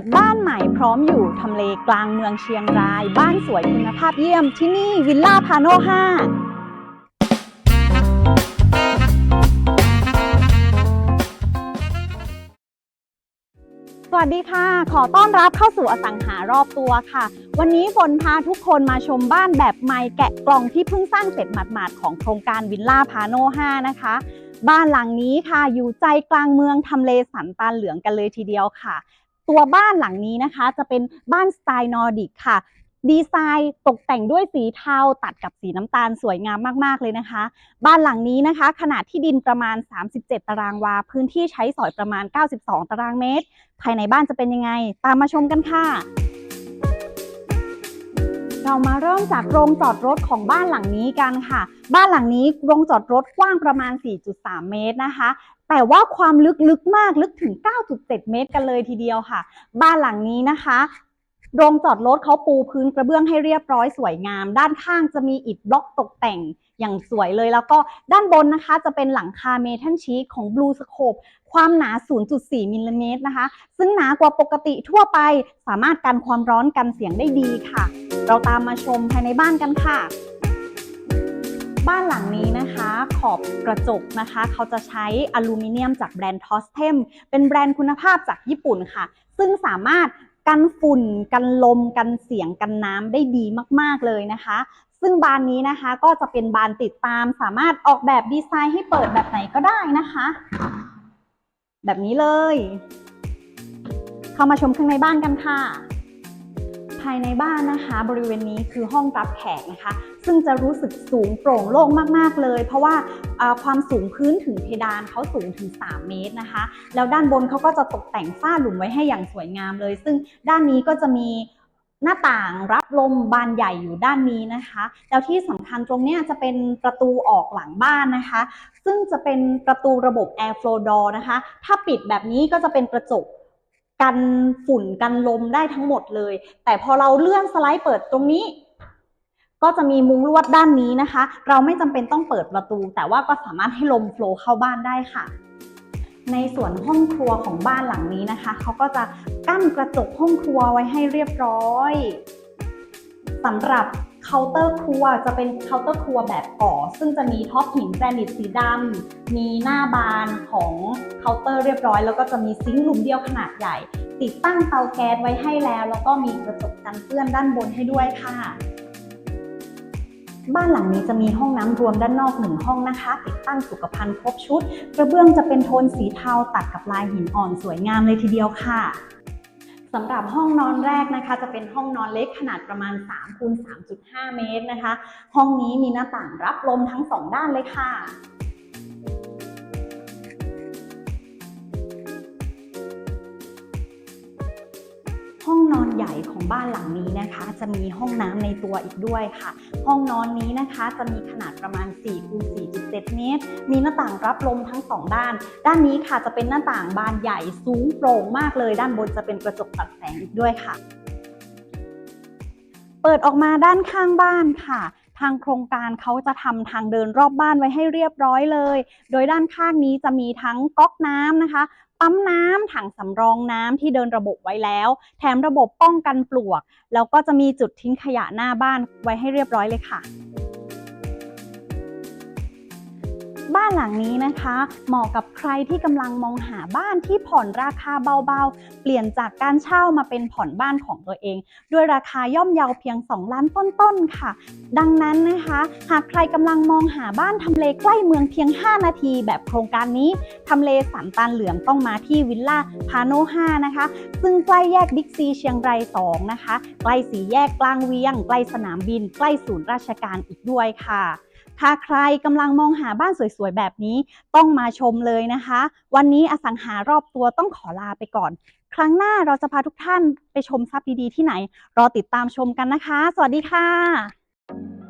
ดบ้านใหม่พร้อมอยู่ทำเลกลางเมืองเชียงราย บ้านสวยคุณภาพเยี่ยมที่นี่วิลล่าพาโน5สวัสดีค่ะ ขอต้อนรับเข้าสู่อสังหารอบตัวค่ะ วันนี้ฝนพาทุกคนมาชมบ้านแบบใหม่แกะกล่องที่เพิ่งสร้างเสร็จหมาดๆของโครงการวิลล่าพาโน5นะคะ บ้านหลังนี้ค่ะอยู่ใจกลางเมืองทำเลสันตานเหลืองกันเลยทีเดียวค่ะ ตัวบ้านหลังนี้นะคะ จะเป็นบ้านสไตล์นอร์ดิกค่ะ ดีไซน์ตกแต่งด้วยสีเทาตัดกับสีน้ำตาลสวยงามมากๆเลยนะคะ บ้านหลังนี้นะคะ ขนาดที่ดินประมาณ 37 ตารางวา พื้นที่ใช้สอยประมาณ 92 ตารางเมตร ภายในบ้านจะเป็นยังไง ตามมาชมกันค่ะเรามาเริ่มจากโรงจอดรถของบ้านหลังนี้กันค่ะ บ้านหลังนี้โรงจอดรถกว้างประมาณ 4.3 เมตรนะคะ แต่ว่าความลึกลึกมากลึกถึง 9.7 เมตรกันเลยทีเดียวค่ะ บ้านหลังนี้นะคะโรงจอดรถเขาปูพื้นกระเบื้องให้เรียบร้อยสวยงาม ด้านข้างจะมีอิฐบล็อกตกแต่งอย่างสวยเลย แล้วก็ด้านบนนะคะจะเป็นหลังคาเมทัลชีทของ Blue Scope ความหนา 0.4 มิลลิเมตรนะคะ ซึ่งหนากว่าปกติทั่วไปสามารถกันความร้อนกันเสียงได้ดีค่ะ เราตามมาชมภายในบ้านกันค่ะ บ้านหลังนี้นะคะขอบกระจกนะคะ เขาจะใช้อลูมิเนียมจากแบรนด์ทอสเทมเป็นแบรนด์คุณภาพจากญี่ปุ่นค่ะ ซึ่งสามารถกันฝุ่น กันลม กันเสียง กันน้ำได้ดีมาก ๆ เลยนะคะ ซึ่งบานนี้นะคะก็จะเป็นบานติดตาม สามารถออกแบบดีไซน์ให้เปิดแบบไหนก็ได้นะคะ แบบนี้เลย เข้ามาชมข้างในบ้านกันค่ะ ภายในบ้านนะคะ บริเวณนี้คือห้องรับแขกนะคะ ซึ่งจะรู้สึกสูงโปร่งโล่งมากๆเลย เพราะว่าความสูงพื้นถึงเพดานเขาสูงถึง 3 เมตรนะคะ แล้วด้านบนเขาก็จะตกแต่งฝ้าหลุมไว้ให้อย่างสวยงามเลย ซึ่งด้านนี้ก็จะมีหน้าต่างรับลมบานใหญ่อยู่ด้านนี้นะคะ แล้วที่สำคัญตรงนี้จะเป็นประตูออกหลังบ้านนะคะ ซึ่งจะเป็นประตูระบบ air flow door นะคะ ถ้าปิดแบบนี้ก็จะเป็นกระจกกันฝุ่นกันลมได้ทั้งหมดเลย แต่พอเราเลื่อนสไลด์เปิดตรงนี้ ก็จะมีมุ้งลวดด้านนี้นะคะ เราไม่จำเป็นต้องเปิดประตู แต่ว่าก็สามารถให้ลมโฟลว์เข้าบ้านได้ค่ะ ในส่วนห้องครัวของบ้านหลังนี้นะคะเขาก็จะกั้นกระจกห้องครัวไว้ให้เรียบร้อยสำหรับเคาน์เตอร์ครัวจะเป็นเคาน์เตอร์ครัวแบบก่อ ซึ่งจะมีท็อปหินแกรนิตสีดำมีหน้าบานของเคาน์เตอร์เรียบร้อย แล้วก็จะมีซิงค์หลุมเดียวขนาดใหญ่ ติดตั้งเตาแก๊สไว้ให้แล้ว แล้วก็มีกระจกกันเปื้อนด้านบนให้ด้วยค่ะ บ้านหลังนี้จะมีห้องน้ำรวมด้านนอกหนึ่งห้องนะคะ ติดตั้งสุขภัณฑ์ครบชุด กระเบื้องจะเป็นโทนสีเทาตัดกับลายหินอ่อนสวยงามเลยทีเดียวค่ะสำหรับห้องนอนแรกนะคะ จะเป็นห้องนอนเล็กขนาดประมาณ3คูณ3.5 เมตรนะคะ ห้องนี้มีหน้าต่างรับลมทั้งสองด้านเลยค่ะห้องนอนใหญ่ ของบ้านหลังนี้นะคะ จะมีห้องน้ำในตัวอีกด้วยค่ะ ห้องนอนนี้นะคะจะมีขนาดประมาณ4คูณ4.7 เมตร มีหน้าต่างรับลมทั้งสองด้าน ด้านนี้ค่ะจะเป็นหน้าต่างบานใหญ่สูงโปร่งมากเลย ด้านบนจะเป็นกระจกตัดแสงอีกด้วยค่ะ เปิดออกมาด้านข้างบ้านค่ะทางโครงการเขาจะทำทางเดินรอบบ้านไว้ให้เรียบร้อยเลย โดยด้านข้างนี้จะมีทั้งก๊อกน้ำนะคะ ปั๊มน้ำถังสำรองน้ำที่เดินระบบไว้แล้ว แถมระบบป้องกันปลวก แล้วก็จะมีจุดทิ้งขยะหน้าบ้านไว้ให้เรียบร้อยเลยค่ะ บ้านหลังนี้นะคะ เหมาะกับใครที่กำลังมองหาบ้านที่ผ่อนราคาเบาๆ เปลี่ยนจากการเช่ามาเป็นผ่อนบ้านของตัวเอง ด้วยราคาย่อมเยาเพียง 2 ล้านต้นๆค่ะ ดังนั้นนะคะ หากใครกำลังมองหาบ้านทำเลใกล้เมืองเพียง 5 นาทีแบบโครงการนี้ทำเลสันตานเหลืองต้องมาที่วิลล่าพาโน5นะคะ ซึ่งใกล้แยกบิ๊กซีเชียงราย2นะคะ ใกล้สีแยกกลางเวียง ใกล้สนามบิน ใกล้ศูนย์ราชการอีกด้วยค่ะ ถ้าใครกำลังมองหาบ้านสวยๆ แบบนี้ต้องมาชมเลยนะคะ วันนี้อสังหารอบตัวต้องขอลาไปก่อน ครั้งหน้าเราจะพาทุกท่านไปชมทรัพย์ดีๆที่ไหน รอติดตามชมกันนะคะ สวัสดีค่ะ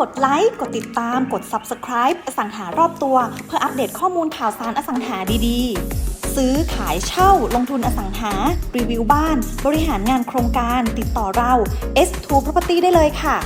กดไลค์ กดติดตาม กด Subscribe อสังหารอบตัว เพื่ออัปเดตข้อมูลข่าวสารอสังหาดีๆ ซื้อขายเช่าลงทุนอสังหา รีวิวบ้าน บริหารงานโครงการ ติดต่อเรา S2 Property ได้เลยค่ะ